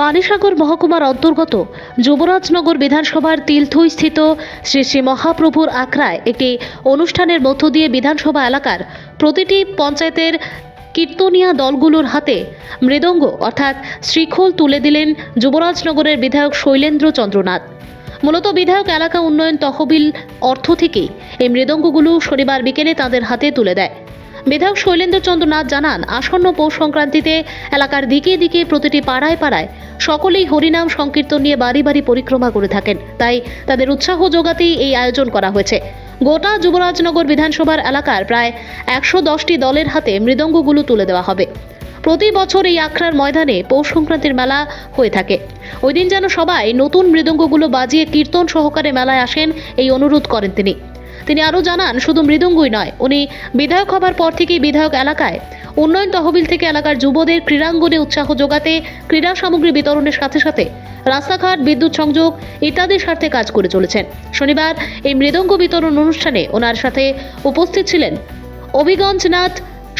পানিসাগর মহকুমার অন্তর্গত যুবরাজনগর বিধানসভার স্থিত শ্রী শ্রী মহাপ্রভুর আখড়ায় একটি অনুষ্ঠানের মধ্য দিয়ে বিধানসভা এলাকার প্রতিটি পঞ্চায়েতের কীর্তনিয়া দলগুলোর হাতে মৃদঙ্গ, অর্থাৎ শ্রীখোল তুলে দিলেন যুবরাজনগরের বিধায়ক শৈলেন্দ্র চন্দ্রনাথ মূলত বিধায়ক এলাকা উন্নয়ন তহবিল অর্থ থেকেই এই মৃদঙ্গগুলো শনিবার বিকেলে তাদের হাতে তুলে দেয়। বিধায়ক শৈলেন্দ্র চন্দ্রনাথ জানান, আসন্ন পৌষ সংক্রান্তিতে এলাকার দিকে দিকে প্রতিটি পাড়ায় পাড়ায় সকলেই হরিনাম সংকীর্তন নিয়ে বাড়ি বাড়ি পরিক্রমা করে থাকেন। তাই তাদের উৎসাহ যোগাতেই এই আয়োজন করা হয়েছে। গোটা যুবরাজনগর বিধানসভার এলাকার প্রায় একশো দশটি দলের হাতে মৃদঙ্গগুলো তুলে দেওয়া হবে। প্রতি বছর এই আখড়ার ময়দানে পৌষ সংক্রান্তির মেলা হয়ে থাকে। ওই দিন যেন সবাই নতুন মৃদঙ্গগুলো বাজিয়ে কীর্তন সহকারে মেলায় আসেন, এই অনুরোধ করেন তিনি। তিনি আরও জানান, শুধু মৃদঙ্গই নয়, উনি বিধায়ক হবার পর থেকেই বিধায়ক এলাকায়। উন্নয়ন তহবিল থেকে এলাকার যুবদের ক্রীড়াঙ্গনে উৎসাহ যোগাতে, ক্রীড়া সামগ্রী বিতরণের সাথে সাথে রাস্তাঘাট, বিদ্যুৎ সংযোগ ইত্যাদির স্বার্থে কাজ করে চলেছেন। শনিবার এই মৃদঙ্গ বিতরণ অনুষ্ঠানে ওনার সাথে উপস্থিত ছিলেন অভিগঞ্জনাথ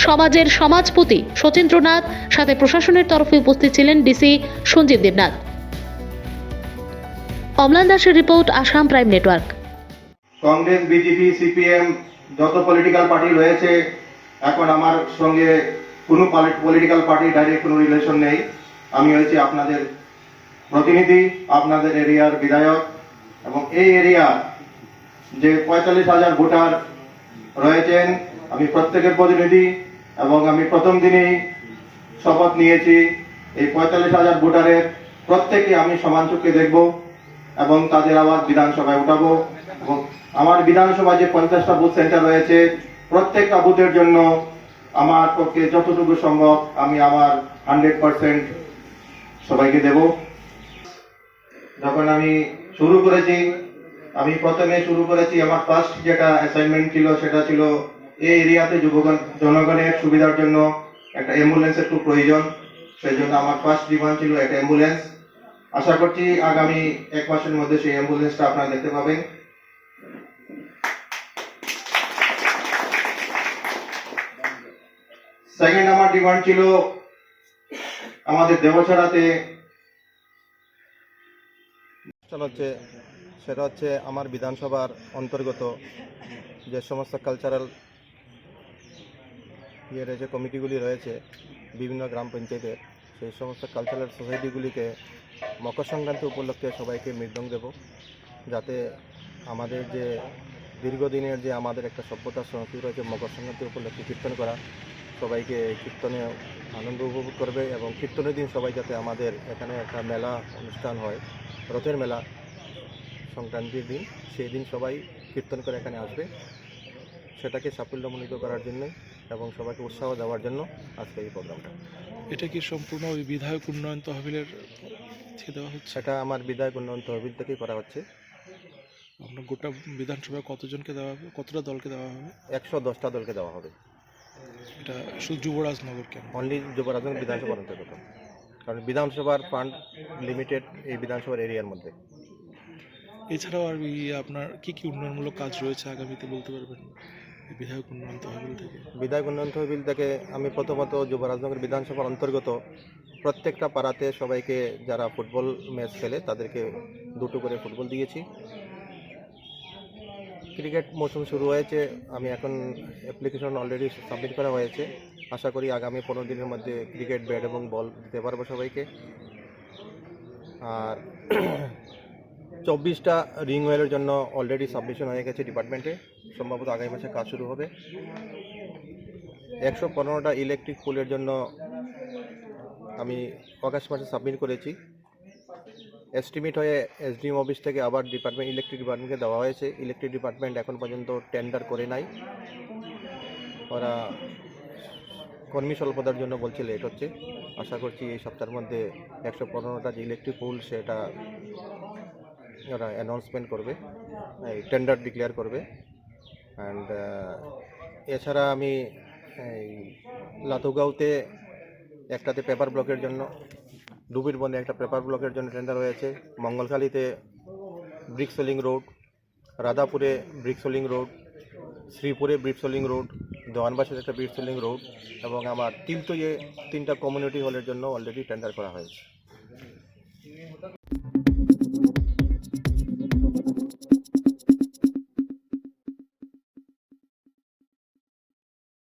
সমাজের সমাজপতি সচিন্দ্রনাথ সাথে প্রশাসনের তরফে উপস্থিত ছিলেন ডিসি সঞ্জীব দেবনাথ। অমলান দাসের report, Assam prime network. Congress, BJP, CPM যত পলিটিক্যাল পার্টি রয়েছে, এখন আমার সঙ্গে কোনো পলিটিক্যাল পার্টির ডাইরেক্ট কোনো রিলেশন নেই। আমি হয়েছি আপনাদের প্রতিনিধি, আপনাদের এরিয়ার বিধায়ক এবং এই এরিয়া যে পঁয়তাল্লিশ হাজার ভোটার রয়েছেন, আমি প্রত্যেকের প্রতিনিধি এবং আমি প্রথম দিনেই শপথ নিয়েছি এই পঁয়তাল্লিশ হাজার ভোটারের প্রত্যেককে আমি সমান চোখে দেখব এবং তাদের আবার বিধানসভায় উঠাবো। আমার বিধানসভায় যে পঞ্চাশটা বুথ সেন্টার রয়েছে, প্রত্যেকটা বুথের জন্য আমার পক্ষে যতটুকু সম্ভব আমি আমার হান্ড্রেড পার্সেন্ট সবাইকে দেব। যখন আমি শুরু করেছি, আমি প্রথমে শুরু করেছি আমার ফার্স্ট যেটা অ্যাসাইনমেন্ট ছিল সেটা ছিল এই এরিয়াতে যুবগণ, জনগণের সুবিধার জন্য একটা অ্যাম্বুলেন্সের খুব প্রয়োজন। সেই জন্য আমার ফার্স্ট ডিমান্ড ছিল একটা অ্যাম্বুলেন্স আশা করছি আগামী এক মাসের মধ্যে সেই অ্যাম্বুলেন্সটা আপনারা দেখতে পাবেন। সেকেন্ড আমার ডিমান্ড ছিল আমাদের দেবছড়াতে। হচ্ছে, সেটা হচ্ছে আমার বিধানসভার অন্তর্গত যে সমস্ত কালচারাল ইয়ে রয়েছে কমিটিগুলি রয়েছে, বিভিন্ন গ্রাম পঞ্চায়েতের, সেই সমস্ত কালচারাল সোসাইটিগুলিকে মকর সংক্রান্তি উপলক্ষে সবাইকে মৃদঙ্গ দেব, যাতে আমাদের যে দীর্ঘদিনের যে আমাদের একটা সভ্যতার সংস্কৃতি রয়েছে মকর সংক্রান্তি উপলক্ষে কীর্তন করা। সবাইকে কীর্তনে আনন্দ উপভোগ করবে এবং কীর্তনের দিন সবাই যাতে আমাদের এখানে একটা মেলা অনুষ্ঠান হয় রথের মেলা সংক্রান্তির দিন সেই দিন সবাই কীর্তন করে এখানে আসবে। সেটাকে সাফল্যমণ্ডিত করার জন্য এবং সবাইকে উৎসাহ দেওয়ার জন্য আজকে এই প্রোগ্রামটা। এটা কি সম্পূর্ণ ওই বিধায়ক উন্নয়ন তহবিলের থেকে দেওয়া হচ্ছে? সেটা আমার বিধায়ক উন্নয়ন তহবিল থেকেই করা হচ্ছে। আপনার গোটা বিধানসভায় কতজনকে দেওয়া হবে? কতটা দলকে দেওয়া হবে? একশো দশটা দলকে দেওয়া হবে। এটা শুধু যুবরাজনগর কেন? অনলি যুবরাজগঞ্জ বিধানসভার অন্তর্গত। কারণ বিধানসভার ফান্ড লিমিটেড এই বিধানসভার এরিয়ার মধ্যে। এছাড়াও আর আপনার কি কি উন্নয়নমূলক কাজ রয়েছে আগামীতে বলতে পারবেন? বিধায়ক উন্নয়ন তহবিল থেকে। বিধায়ক উন্নয়ন তহবিল থেকে আমি প্রথমত যুবরাজনগর বিধানসভার অন্তর্গত প্রত্যেকটা পাড়াতে সবাইকে যারা ফুটবল ম্যাচ খেলে তাদেরকে দুটো করে ফুটবল দিয়েছি। ক্রিকেট মৌসুম শুরু হয়েছে, আমি এখন অ্যাপ্লিকেশন অলরেডি সাবমিট করা হয়েছে। আশা করি আগামী পনেরো দিনের মধ্যে ক্রিকেট, ব্যাট এবং বল দিতে পারব সবাইকে। আর চব্বিশটা রিং ওয়েলের জন্য অলরেডি সাবমিশন হয়ে গেছে ডিপার্টমেন্টে সম্ভবত আগামী মাসে কাজ শুরু হবে। একশো পনেরোটা ইলেকট্রিক পোলের জন্য আমি অগাস্ট মাসে সাবমিট করেছি। এস্টিমেট হয়ে এসডিএম অফিস থেকে আবার ডিপার্টমেন্ট ইলেকট্রিক ডিপার্টমেন্টকে দেওয়া হয়েছে। ইলেকট্রিক ডিপার্টমেন্ট এখন পর্যন্ত টেন্ডার করে নাই। ওরা কর্মী স্বল্পতার জন্য বলছে লেট হচ্ছে। আশা করছি এই সপ্তাহের মধ্যে একশো পনেরোটা যে ইলেকট্রিক পোল সেটা ওরা অ্যানাউন্সমেন্ট করবে, এই টেন্ডার ডিক্লেয়ার করবে। অ্যান্ড এছাড়া আমি এই লাতুগাঁওতে একটাতে পেপার ব্লকের জন্য ডুবির বন্ধে একটা পেপার ব্লকের জন্য টেন্ডার হয়েছে। মঙ্গলখালীতে ব্রিক সোলিং রোড রাধাপুরে ব্রিক সোলিং রোড শ্রীপুরে ব্রিক সোলিং রোড দেওয়ানবাসের একটা ব্রিক সোলিং রোড এবং আমার তিলতইয়ে তিনটা কমিউনিটি হলের জন্য অলরেডি টেন্ডার করা হয়েছে।